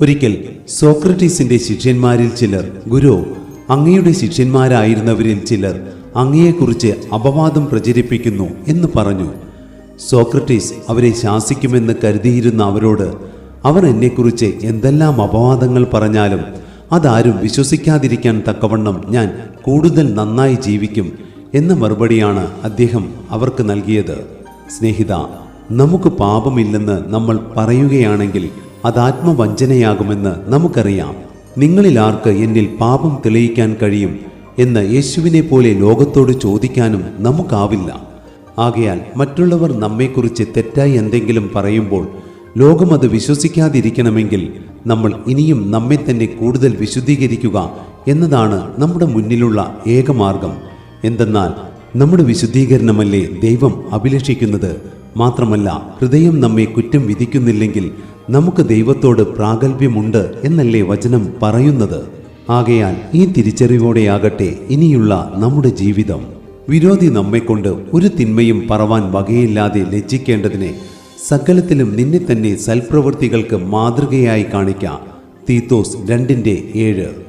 ഒരിക്കൽ സോക്രട്ടീസിന്റെ ശിഷ്യന്മാരിൽ ചിലർ ഗുരു അങ്ങയുടെ ശിഷ്യന്മാരായിരുന്നവരിൽ ചിലർ അങ്ങയെക്കുറിച്ച് അപവാദം പ്രചരിപ്പിക്കുന്നു എന്ന് പറഞ്ഞു. സോക്രട്ടീസ് അവരെ ശാസിക്കുമെന്ന് കരുതിയിരുന്ന അവരോട് അവർ എന്നെക്കുറിച്ച് എന്തെല്ലാം അപവാദങ്ങൾ പറഞ്ഞാലും അതാരും വിശ്വസിക്കാതിരിക്കാൻ തക്കവണ്ണം ഞാൻ കൂടുതൽ നന്നായി ജീവിക്കും എന്ന മറുപടിയാണ് അദ്ദേഹം അവർക്ക് നൽകിയത്. സ്നേഹിത നമുക്ക് പാപമില്ലെന്ന് നമ്മൾ പറയുകയാണെങ്കിൽ അത് ആത്മവഞ്ചനയാകുമെന്ന് നമുക്കറിയാം. നിങ്ങളിൽ ആർക്ക് എന്നിൽ പാപം തെളിയിക്കാൻ കഴിയും എന്ന് യേശുവിനെ പോലെ ലോകത്തോട് ചോദിക്കാനും നമുക്കാവില്ല. ആകയാൽ മറ്റുള്ളവർ നമ്മെക്കുറിച്ച് തെറ്റായി എന്തെങ്കിലും പറയുമ്പോൾ ലോകം അത് വിശ്വസിക്കാതിരിക്കണമെങ്കിൽ നമ്മൾ ഇനിയും നമ്മെ തന്നെ കൂടുതൽ വിശുദ്ധീകരിക്കുക എന്നതാണ് നമ്മുടെ മുന്നിലുള്ള ഏകമാർഗം. എന്തെന്നാൽ നമ്മുടെ വിശുദ്ധീകരണമല്ലേ ദൈവം അഭിലഷിക്കുന്നത്? മാത്രമല്ല ഹൃദയം നമ്മെ കുറ്റം വിധിക്കുന്നില്ലെങ്കിൽ നമുക്ക് ദൈവത്തോട് പ്രാഗൽഭ്യമുണ്ട് എന്നല്ലേ വചനം പറയുന്നത്. ആകയാൽ ഈ തിരിച്ചറിവോടെയാകട്ടെ ഇനിയുള്ള നമ്മുടെ ജീവിതം. വിരോധി നമ്മെക്കൊണ്ട് ഒരു തിന്മയും പറവാൻ വകയില്ലാതെ ലജ്ജിക്കേണ്ടതിനെ സകലത്തിലും നിന്നെ തന്നെ സൽപ്രവൃത്തികൾക്ക് മാതൃകയായി കാണിക്കാം. തീത്തോസ് രണ്ടിന്റെ ഏഴ്.